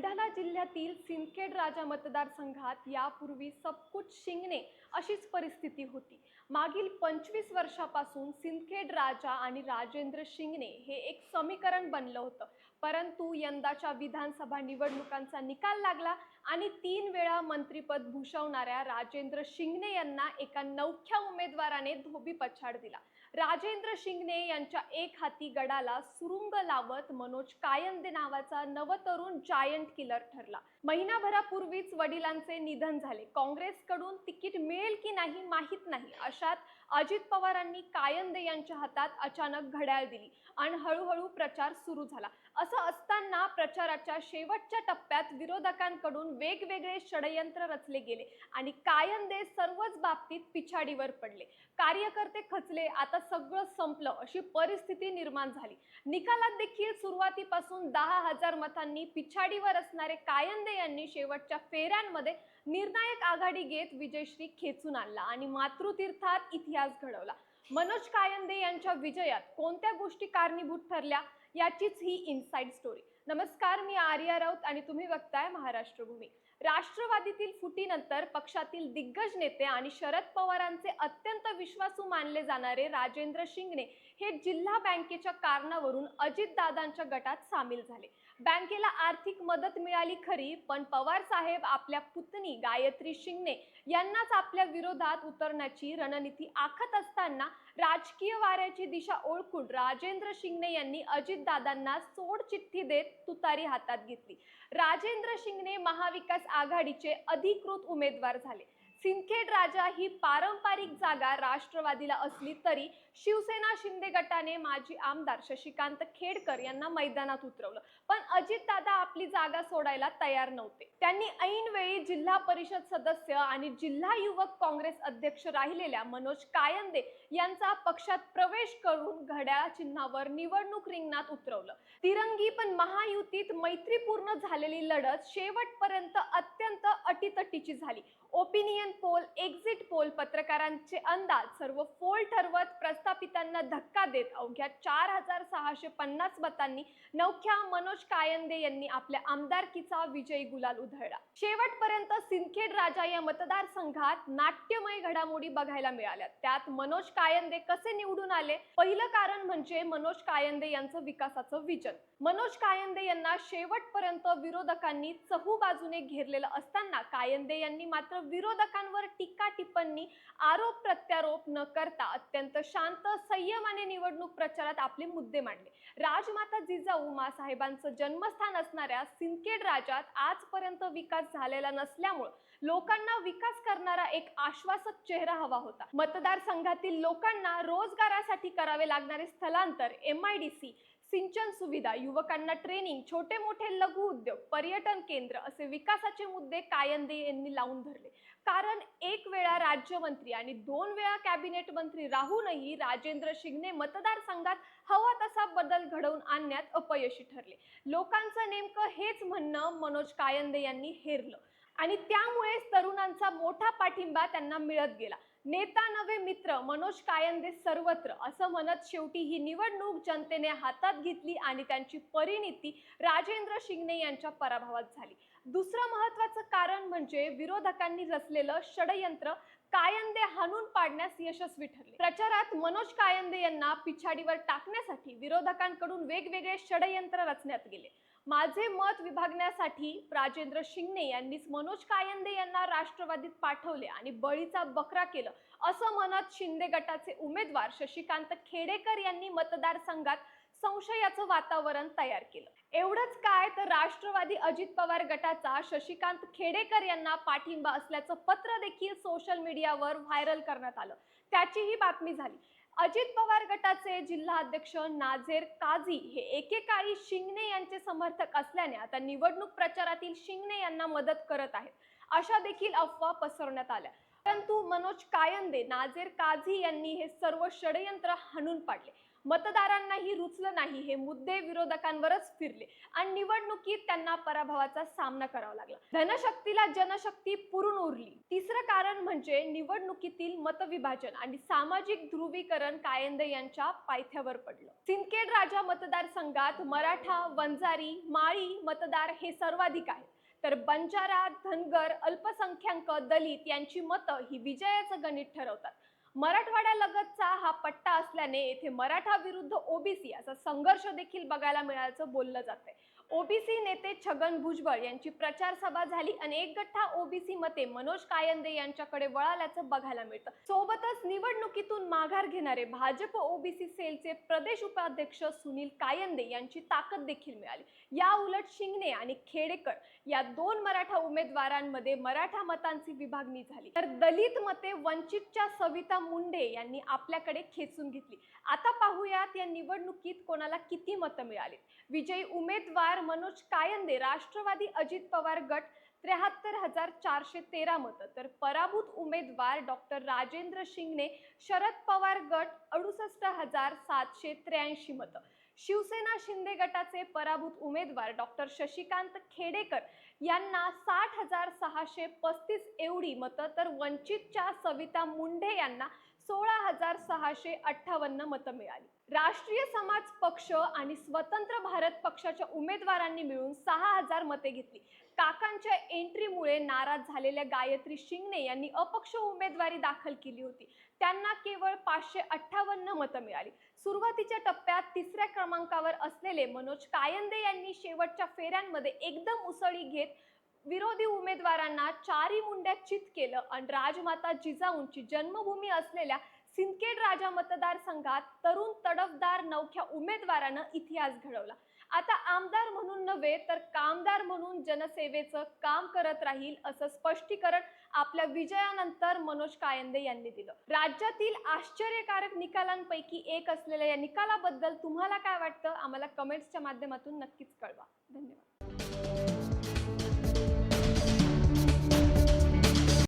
बुलढाणा जिल्ह्यातील सिंदखेड राजा मतदारसंघात यापूर्वी सबकुच शिंगणे अशीच परिस्थिती होती. मागील पंचवीस वर्षापासून सिंदखेड राजा आणि राजेंद्र शिंगणे हे एक समीकरण बनलं होतं. परंतु यंदाच्या विधानसभा निवडणुकांचा निकाल लागला आणि तीन वेळा मंत्रिपद भूषवणाऱ्या राजेंद्र शिंगणे यांना एका नवख्या उमेदवाराने धोबी पछाड दिला. राजेंद्र शिंगणे यांच्या एक हाती गडाला सुरुंग लावत मनोज कायंदे नावाचा नवतरुण जायंट किलर ठरला. महिनाभरापूर्वीच वडिलांचे निधन झाले. काँग्रेसकडून तिकीट मिळेल की नाही माहीत नाही. अशात अजित पवारांनी कायंदे यांच्या हातात अचानक घड्याळ दिली आणि हळूहळू प्रचार सुरू झाला. असं असताना प्रचाराच्या शेवटच्या टप्प्यात विरोधकांकडून वेगवेगळे षडयंत्र रचले गेले आणि कायंदे सर्वच बाबतीत पिछाडीवर पडले. कार्यकर्ते खचले आता सगळं संपलं अशी परिस्थिती निर्माण झाली. निकालात देखील सुरुवातीपासून दहा हजार मतांनी पिछाडीवर असणारे कायंदे यांनी शेवटच्या फेऱ्यांमध्ये निर्णायक आघाडी घेत विजयश्री खेचून आणला आणि मातृतीर्थात इतिहास घडवला. मनोज कायंदे यांच्या विजयात कोणत्या गोष्टी कारणीभूत ठरल्या याचीच ही इनसाइड स्टोरी नमस्कार मी आर्या राऊत आणि तुम्ही बघताय महाराष्ट्र भूमी राष्ट्रवादीतील फुटीनंतर पक्षातील दिग्गज नेते आणि शरद पवारांचे अत्यंत विश्वासू मानले जाणारे राजेंद्र शिंगणे हे जिल्हा बँकेच्या कारणावरून अजितदादांच्या गटात सामील झाले. बँकेला आर्थिक मदत मिळाली खरी पण पवार साहेब आपल्या पुतणी गायत्री शिंगणे यांनाच आपल्या विरोधात उतरण्याची रणनीती आखत असताना राजकीय वाऱ्याची दिशा ओळखून राजेंद्र शिंगणे यांनी अजितदादांना सोड चिठ्ठी देत तुतारी हातात घेतली. राजेंद्र शिंगणे महाविकास आघाडीचे अधिकृत उमेदवार झाले. सिंदखेड राजा ही पारंपरिक जागा राष्ट्रवादीला असली तरी शिवसेना शिंदे गटाने माजी आमदार शशिकांत खेडकर यांना मैदानात उतरवलं. पण अजितदादा आपली जागा सोडायला तयार नव्हते. त्यांनी ऐनवेळी जिल्हा परिषद सदस्य आणि जिल्हा युवक काँग्रेस अध्यक्ष राहिलेल्या मनोज कायंदे यांचा पक्षात प्रवेश करून घड्याळ चिन्हावर निवडणूक रिंगणात उतरवलं. तिरंगी पण महायुतीत मैत्रीपूर्ण झालेली लढत शेवटपर्यंत अत्यंत अटीतटीची झाली. ओपिनियन पोल एक्झिट पोल पत्रकारांचे अंदाज सर्व फोल ठरवत प्रस्थापितांना धक्का देत अवघ्या चार हजार सहाशे पन्नास मतांनी नवख्या मनोज कायंदे यांनी आपल्या आमदारकीचा विजयी गुलाल उधळला. शेवटपर्यंत सिंदखेड राजा या मतदारसंघात नाट्यमय घडामोडी बघायला मिळाल्या त्यात मनोज कायंदे कसे निवडून आले? पहिलं कारण म्हणजे मनोज कायंदे यांचं विकासाचं विजन. मनोज कायंदे यांना शेवटपर्यंत विरोधकांनी चहू बाजूने घेरलेलं असताना कायंदे यांनी मात्र विरोधकांवर टीका टिप्पणी आरोप प्रत्यारोप न करता अत्यंत शांत संयमाने निवडणूक प्रचारात आपले मुद्दे मांडले. राजमाता जिजाऊ मासाहेबांचं जन्मस्थान असणाऱ्या सिंदखेड राज्यात आजपर्यंत विकास झालेला नसल्यामुळे लोकांना विकास करणारा एक आश्वासक चेहरा हवा होता. मतदारसंघातील लोकांना रोजगारासाठी करावे लागणारे स्थलांतर एम आय डी सी सिंचन सुविधा युवकांना ट्रेनिंग छोटे मोठे लघु उद्योग पर्यटन केंद्र असे विकासाचे मुद्दे कायंदे यांनी लावून धरले. कारण एक वेळा राज्यमंत्री आणि दोन वेळा कॅबिनेट मंत्री राहूनही राजेंद्र शिंगणे मतदारसंघात हवा तसा बदल घडवून आणण्यात अपयशी ठरले. लोकांचं नेमकं हेच म्हणणं मनोज कायंदे यांनी हेरलं. आणि त्यामुळेच तरुणांचा मोठा पाठिंबा त्यांना मिळत गेला. नेता नवे मित्र मनोज कायंदे सर्वत्र असं म्हणत शेवटी ही निवडणूक जनतेने हातात घेतली आणि त्यांची परिणिती राजेंद्र शिंगणे यांच्या पराभवात झाली. दुसरं महत्वाचं कारण म्हणजे विरोधकांनी रचलेलं षडयंत्र कायंदे हाणून पाडण्यास यशस्वी ठरले. प्रचारात मनोज कायंदे यांना पिछाडीवर टाकण्यासाठी विरोधकांकडून वेगवेगळे षडयंत्र रचण्यात गेले. माझे मत विभागण्यासाठी राजेंद्र शिंगणे यांनीच मनोज कायंदे यांना राष्ट्रवादीत पाठवले आणि बळीचा बकरा केलं. असं म्हणत शिंदे गटाचे उमेदवार शशिकांत खेडेकर यांनी मतदारसंघात संशयाचं वातावरण तयार केलं. एवढंच काय तर राष्ट्रवादी अजित पवार गटाचा शशिकांत खेडेकर यांना पाठिंबा असल्याचं पत्र देखील सोशल मीडियावर व्हायरल करण्यात आलं. त्याचीही बातमी झाली. अजित पवार गटाचे जिल्हाध्यक्ष नाझेर काझी हे एकेकाळी शिंगणे यांचे समर्थक असल्याने आता निवडणूक प्रचारातील शिंगणे यांना मदत करत आहेत. अशा देखील अफवा पसरवण्यात आल्या. परंतु मनोज कायंदे नाझेर काझी यांनी हे सर्व षडयंत्र हाणून पाडले. मतदारांनाही रुचलं नाही हे मुद्दे विरोधकांवरच फिरले आणि निवडणुकीत त्यांना पराभवाचा सामना करावा लागला. धनशक्तीला जनशक्ती पुरून उरली. तिसरं कारण म्हणजे निवडणुकीतील मतविभाजन आणि सामाजिक ध्रुवीकरण कायंदे यांच्या पायथ्यावर पडलं. सिंदखेड राजा मतदारसंघात मराठा वंजारी माळी मतदार हे सर्वाधिक आहेत. तर बंजारा धनगर अल्पसंख्याक दलित यांची मतं ही विजयाचं गणित ठरवतात. मराठवाड्यालगतचा हा पट्टा असल्याने येथे मराठा विरुद्ध ओबीसी असा संघर्ष देखील बघायला मिळाल्याचं बोललं जातंय. ओबीसी नेते छगन भुजबळ यांची प्रचार सभा झाली. आणि एक गठ्ठा ओबीसी मते मनोज कायंदे यांच्याकडे वळाल्याचं बघायला मिळतं. सोबतच निवडणुकीतून माघार घेणारे भाजप ओबीसी सेलचे प्रदेश उपाध्यक्ष सुनील कायंदे यांची ताकद देखील मिळाली. या उलट शिंगणे आणि खेडेकर या दोन मराठा उमेदवारांमध्ये मराठा मतांची विभागणी झाली. तर दलित मते वंचितच्या सविता मुंडे यांनी आपल्याकडे खेचून घेतली. आता पाहूयात या निवडणुकीत कोणाला किती मतं मिळाली विजयी उमेदवार मनोज कायंदे राष्ट्रवादी अजित पवार गट त्र्याहत्तर हजार चारशे तेरा मतं. तर पराभूत उमेदवार डॉक्टर राजेंद्र शिंगणे शरद पवार गट अडुसष्ट हजार सातशे त्र्याऐंशी मतं. शिवसेना शिंदे गटाचे पराभूत उमेदवार डॉक्टर शशिकांत खेडेकर यांना साठ हजार सहाशे पस्तीस एवढी मतं. तर वंचितच्या सविता मुंढे यांना सोळा हजार सहाशे अठ्ठावन्न मतं मिळाली. राष्ट्रीय समाज पक्ष आणि स्वतंत्र भारत पक्षाच्या उमेदवारांनी मिळून सहा हजार मते घेतली. काकांच्या एंट्रीमुळे नाराज झालेल्या गायत्री शिंगणे यांनी अपक्ष उमेदवारी दाखल केली होती. त्यांना केवळ पाचशे अठ्ठावन्न मतं मिळाली. सुरुवातीच्या टप्प्यात तिसऱ्या क्रमांकावर असलेले मनोज कायंदे यांनी शेवटच्या फेऱ्यांमध्ये एकदम उसळी घेत विरोधी उमेदवारांना चारी मुंड्यात चित केलं आणि राजमाता जिजाऊंची जन्मभूमी असलेल्या सिंदखेड राजा मतदारसंघात तरुण तडफदार नवख्या उमेदवारानं इतिहास घडवला. आता आमदार म्हणून नव्हे तर कामदार म्हणून जनसेवेचं काम करत राहील असं स्पष्टीकरण आपल्या विजयानंतर मनोज कायंदे यांनी दिलं. राज्यातील आश्चर्यकारक निकालांपैकी एक असलेल्या या निकालाबद्दल तुम्हाला काय वाटतं? आम्हाला कमेंट्सच्या माध्यमातून नक्कीच कळवा. धन्यवाद.